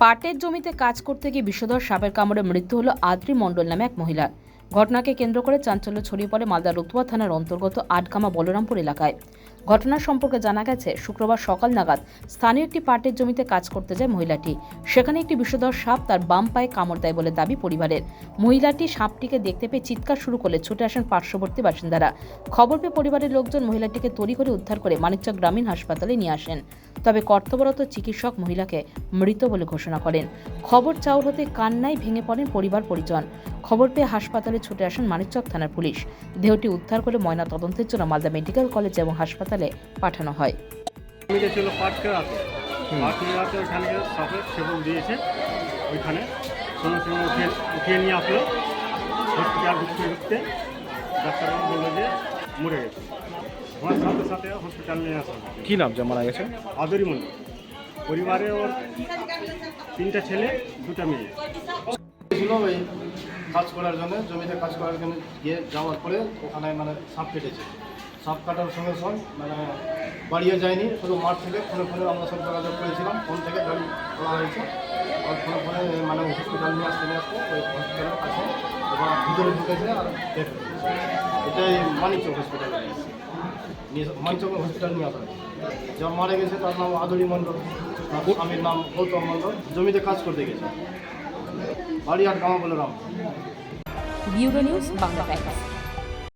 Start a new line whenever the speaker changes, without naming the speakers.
পাটের জমিতে কাজ করতে গিয়ে বিষধর সাপের কামড়ে মৃত্যু হলো আদ্রি মণ্ডল নামে এক মহিলার ঘটনাকে কেন্দ্র করে চাঞ্চল্য ছড়িয়ে পড়ে মালদা রতুয়া থানার অন্তর্গত আটগামা বলরামপুর এলাকায়। ঘটনা সম্পর্কে জানা গেছে, শুক্রবার সকাল নাগাদ স্থানীয় একটি পাটের জমিতে কাজ করতে যায় মহিলাটি। সেখানে একটি বিষধর সাপ তার বাম পায়ে কামড় দেয় বলে দাবি পরিবারের। মহিলাটি সাপটিকে দেখতে পেয়ে চিৎকার শুরু করলে ছুটে আসেন পার্শ্ববর্তী বাসিন্দারা। খবর পেয়ে পরিবারের লোকজন মহিলাটিকে তৈরি করে উদ্ধার করে মানিকচক গ্রামীণ হাসপাতালে নিয়ে আসেন। তবে কর্তব্যরত চিকিৎসক মহিলাকে মৃত বলে ঘোষণা করেন। খবর চাউর হতে কান্নায় ভেঙে পড়েন পরিবার পরিজন। খবর পেয়ে হাসপাতালে ছুটে আসেন মানিকচক থানার পুলিশ। দেহটি উদ্ধার করে ময়না তদন্তের জন্য মালদা মেডিকেল কলেজ এবং হাসপাতালে পাঠানো হয়।
জমিতে ছিল পাট কেরাতে পাট কেরাতে ওইখানে সাপের সেবন দিয়েছে। ওইখানে সঙ্গে সঙ্গে উঠিয়ে উঠিয়ে নিয়ে আসলো। হসপিটাল ঢুকতে ঢুকতে ডাক্তারবাবু বলল যে মরে গেছে। আমার সাথে সাথে হসপিটাল নিয়ে আসা।
কি নাম যে মারা গেছে?
আদরি মন্দির পরিবারে ওর তিনটা ছেলে দুটা মেয়ে।
ছিল ওই কাজ করার জন্য জমিতে কাজ করার জন্য গিয়ে যাওয়ার পরে ওখানে মানে সাপ কেটেছে। সাপ কাটার সঙ্গে সঙ্গে মানে বাড়িও যায়নি শুধু মাঠ থেকে ফোনে ফোনে আমরা সব যোগাযোগ করেছিলাম ফোন থেকে গাড়ি করা হয়েছে। আর ফোনে ফোনে মানে হসপিটাল নিয়ে আসতে নিয়ে আসতে ওই হসপিটালের কাছে ভিতরে ঢুকেছে আর। এটাই মানিকচক হসপিটালে মানিকচক হসপিটাল নিয়ে আসা যা মারা গেছে তার নাম আদরি মণ্ডল। স্বামীর নাম গৌতম মণ্ডল। জমিতে কাজ করতে গেছে। বাড়ি আর গামা বলে রাম।
নিউজ, বাংলা